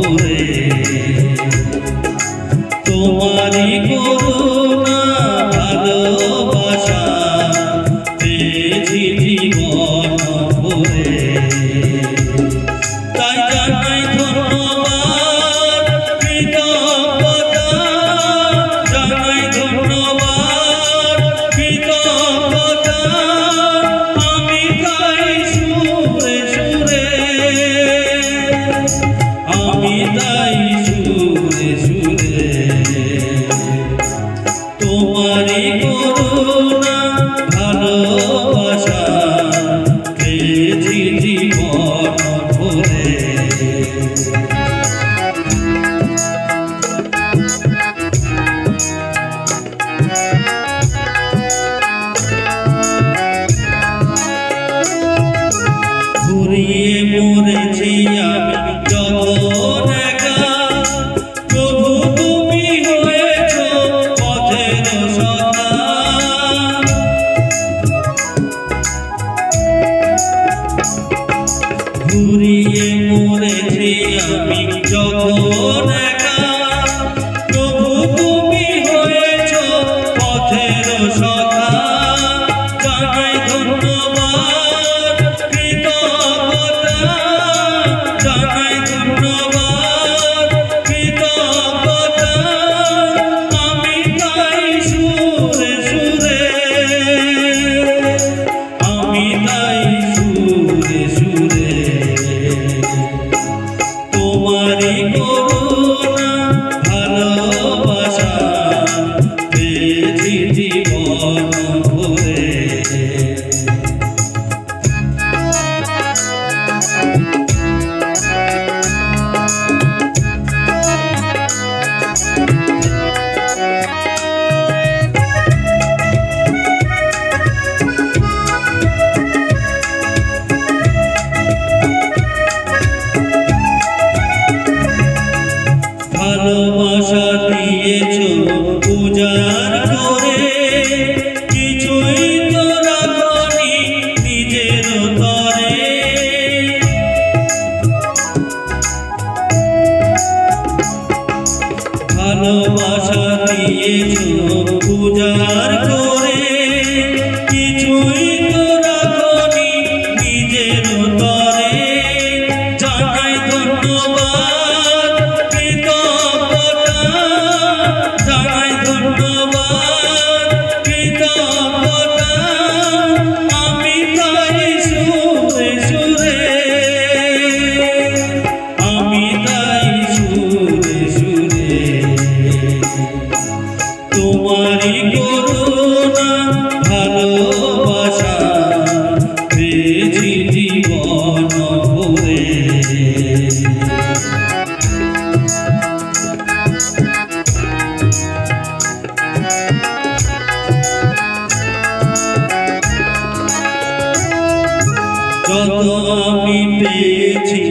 ভুলে তোমারই করুণা ভালোবাসা পেয়েছি জীবন ভুলে আমি যখন ভালোবাসা দিয়েছ পূজার ভালোবাসা দিয়েছ পূজার যত আমি পেয়েছি